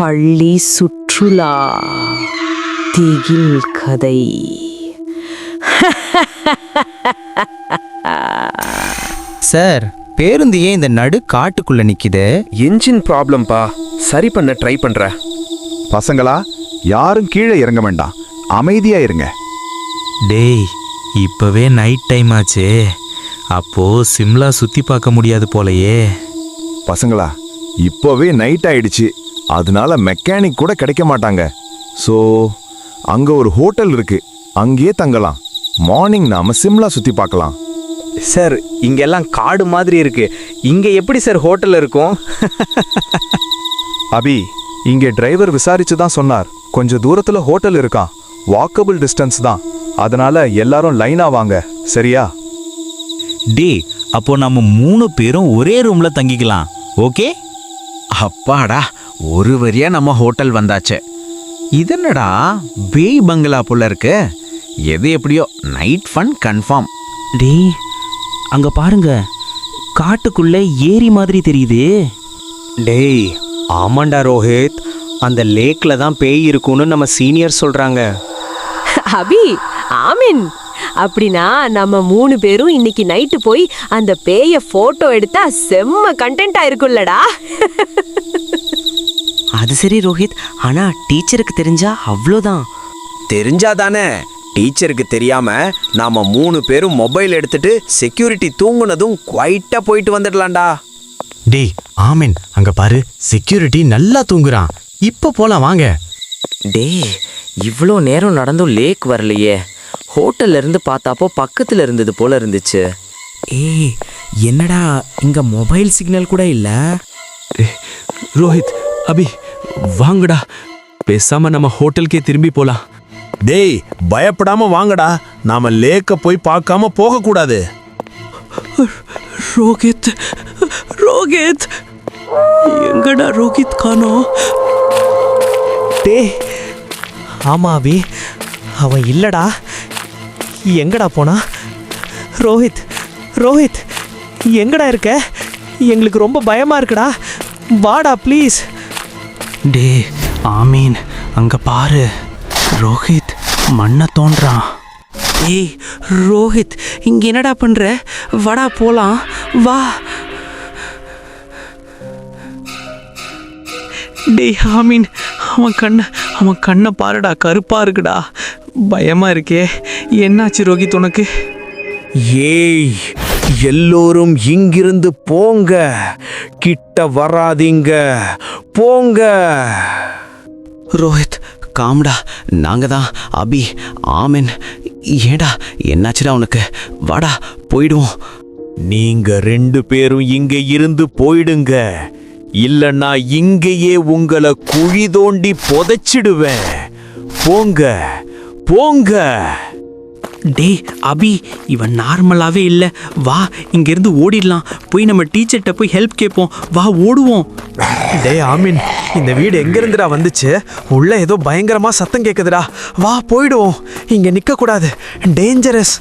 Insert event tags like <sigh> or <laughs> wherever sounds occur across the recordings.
பள்ளி சுற்றுலா திகில் கதை சார் பேருந்து ஏன் இந்த நடு காட்டுக்குள்ள நிக்குது என்ஜின் ப்ராப்ளம்ப்பா சரி பண்ண ட்ரை பண்றேன் பசங்களா யாரும் கீழே இறங்க வேண்டாம் அமைதியா இருங்க டேய் இப்பவே நைட் டைம் ஆச்சே அப்போ சிம்லா சுத்தி பார்க்க முடியாது போலயே பசங்களா இப்போவே நைட் ஆயிடுச்சு அதனால மெக்கானிக் கூட கிடைக்க மாட்டாங்க. ஸோ அங்க ஒரு ஹோட்டல் இருக்கு. அங்கேயே தங்கலாம். மார்னிங் நாம சிம்லா சுத்தி பார்க்கலாம். சார் இங்கெல்லாம் காடு மாதிரி இருக்கு. இங்க எப்படி சார் ஹோட்டல் இருக்கும்? அபி இங்கே டிரைவர் விசாரிச்சு தான் சொன்னார். கொஞ்சம் தூரத்துல ஹோட்டல் இருக்கான். வாக்கபிள் டிஸ்டன்ஸ் தான். அதனால எல்லாரும் லைனா வாங்க. சரியா? டேய் அப்போ நம்ம மூணு பேரும் ஒரே ரூம்ல தங்கிக்கலாம். ஓகே அப்பாடா. ஒரு வரியா நம்ம ஹோட்டல் வந்தாச்சு. இதென்னடா பேய் பங்களா போல இருக்கு. எது எப்படியோ நைட் ஃபன் கன்ஃபார்ம். டேய் அங்க பாருங்க. காட்டுக்குள்ள ஏரி மாதிரி தெரியுது. டேய் ஆமாண்டா ரோஹித். அந்த லேக்ல தான் பேய் இருக்கும்னு நம்ம சீனியர் சொல்றாங்க. அபி ஆமின். அப்படின்னா நம்ம மூணு பேரும் இன்னைக்கு நைட்டு போய் அந்த பேய போட்டோ எடுத்தா செம்ம கண்டென்ட்டா இருக்கும்லடா. <laughs> அது சரி ரோஹித். ஆனா டீச்சருக்கு தெரிஞ்சா அவ்வளோதான். தெரிஞ்சாதானே? டீச்சருக்கு தெரியாம நாம மூணு பேரும் மொபைல் எடுத்துட்டு செக்யூரிட்டி தூங்குனதும் குவைட்டா போயிட்டு வந்துடலாம்டா. டேய் ஆமென். அங்க பாரு செக்யூரிட்டி நல்லா தூங்குறான். இப்ப போலாம் வாங்க. டேய் இவ்வளோ நேரம் நடந்தும் லேக் வரலையே. ஹோட்டல்ல இருந்து பார்த்தாப்போ பக்கத்துல இருந்தது போல இருந்துச்சு. ஏய் என்னடா இங்க மொபைல் சிக்னல் கூட இல்ல? ரோஹித் அபி வாங்கடா. பேசாம நம்ம ஹோட்டலுக்கே திரும்பி போலாம். டேய் பயப்படாம வாங்கடா. நாம லேக்க போய் பார்க்காம போக கூடாது ரோஹித் ரோஹித். எங்கடா ரோஹித் காணோம் டேய் ஆமா அபி. அவன் இல்லடா. எங்கடா போனா? ரோஹித் ரோஹித் எங்கடா இருக்க? எங்களுக்கு ரொம்ப பயமா இருக்குடா. வாடா ப்ளீஸ். டே ஆமீன். அங்க பாரு. ரோஹித் மண்ணை தோன்றான். ஏய் ரோஹித் இங்க என்னடா பண்ற? வடா போலாம். வா. டேய் ஆமீன். அவன் கண்ணை அவன் கண்ணை பாருடா. கருப்பா இருக்குடா. பயமா இருக்கே. என்னாச்சு ரோஹித் உனக்கு? ஏய் எல்லோரும் இங்கிருந்து போங்க. கிட்ட வராதீங்க. போங்க. ரோஹித் காம்டா. நாங்க தான். அபி ஆமென். ஏடா என்னாச்சுடா உனக்கு? வாடா போயிடுவோம். நீங்க ரெண்டு பேரும் இங்க இருந்து போயிடுங்க. இல்லன்னா இங்கேயே உங்களை குழி தோண்டி புதைச்சிடுவேன். போங்க. போங்க. டேய் அபி இவன் நார்மலாவே இல்ல. வா இங்கிருந்து ஓடிடலாம். போய் நம்ம டீச்சர்கிட்ட போய் ஹெல்ப் கேட்போம். வா ஓடுவோம். டேய் ஆமீன். இந்த வீடு எங்க இருந்துடா வந்துச்சு? உள்ள ஏதோ பயங்கரமா சத்தம் கேக்குதுடா. வா போயிடுவோம். இங்க நிக்க கூடாது டேஞ்சரஸ்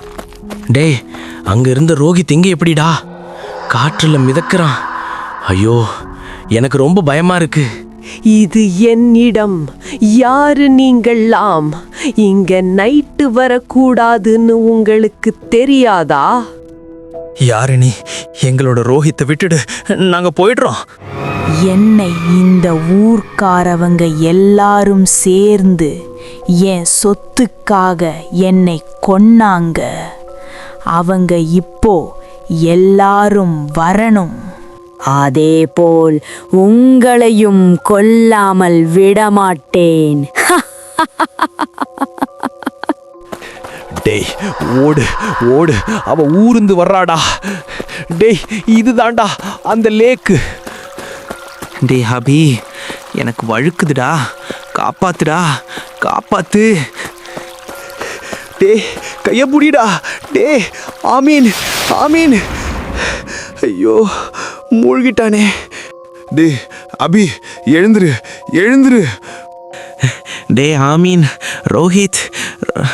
டேய் அங்க இருந்த ரோஹித் எங்க எப்படிடா? காற்றுல மிதக்கிறான். ஐயோ எனக்கு ரொம்ப பயமா இருக்கு. இது என்னிடம். யாரு நீங்கள்லாம்? இங்க நைட்டு வரக்கூடாதுன்னு உங்களுக்கு தெரியாதா? யாரு நீ எங்களோட ரோஹித்தை விட்டுடு. நாங்க போயிடுறோம். என்னை இந்த ஊர்க்காரவங்க எல்லாரும் சேர்ந்து என் சொத்துக்காக என்னை கொன்னாங்க. அவங்க இப்போ எல்லாரும் வரணும். அதேபோல் உங்களையும் கொல்லாமல் விடமாட்டேன். டேய் ஓடு ஓடு. அவ ஊருந்து வர்றாடா. டேய் இதுதான்டா அந்த லேக்கு. டேய் ஹபி எனக்கு வழுக்குதுடா. காப்பாத்துடா காப்பாத்து. டேய் கைய புடிடா. டேய் ஆமீன் ஆமீன். ஐயோ மூழ்கிட்டானே. டேய் அபி எழுந்துரு எழுந்துரு. டேய் ஆமீன். ரோஹித்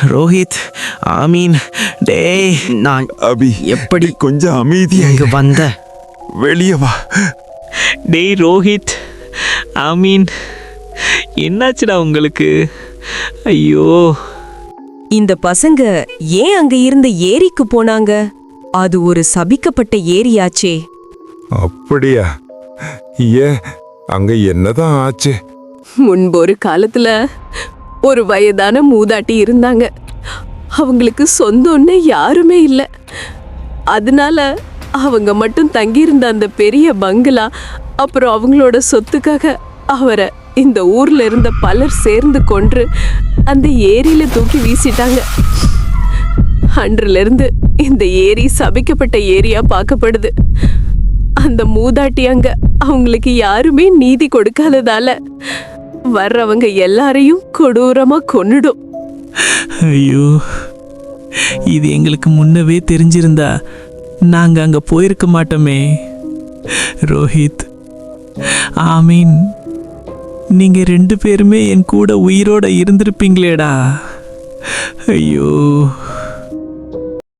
ரோஹித் ஆமீன். டேய் நான் அபி எப்படி கொஞ்சம் அமைதியா இங்க வந்த? வெளியே வா. டேய் ரோஹித் ஆமீன். என்னாச்சுடா உங்களுக்கு? ஐயோ. இந்த பசங்க ஏன் அங்க இருந்த ஏரிக்கு போனாங்க? அது ஒரு சபிக்கப்பட்ட ஏரியாச்சே. அப்படியா? ஏன்? அங்க என்னதான் ஆச்சு? முன்பு ஒரு காலத்துல ஒரு வயதான மூதாட்டி இருந்தாங்க. அவங்களுக்கு சொந்தம்னு யாருமே இல்லை. அதனால அவங்க மட்டும் தங்கியிருந்த அந்த பெரிய பங்களா அப்புறம் அவங்களோட சொத்துக்காக அவரை இந்த ஊர்ல இருந்த பலர் சேர்ந்து கொன்று அந்த ஏரியில தூக்கி வீசிட்டாங்க. அன்றிலிருந்து இந்த ஏரி சபிக்கப்பட்ட ஏரியா பார்க்கப்படுது. அந்த மூதாட்டி அங்க அவங்களுக்கு யாருமே நீதி கொடுக்காததால வர்றவங்க எல்லாரையும் கொடூரமா கொன்னுடும். ஐயோ இது எங்களுக்கு முன்னவே தெரிஞ்சிருந்தா நாங்க அங்க போயிருக்க மாட்டோமே. ரோஹித் ஆமீன். நீங்க ரெண்டு பேருமே என் கூட உயிரோட இருந்திருப்பீங்களேடா. ஐயோ.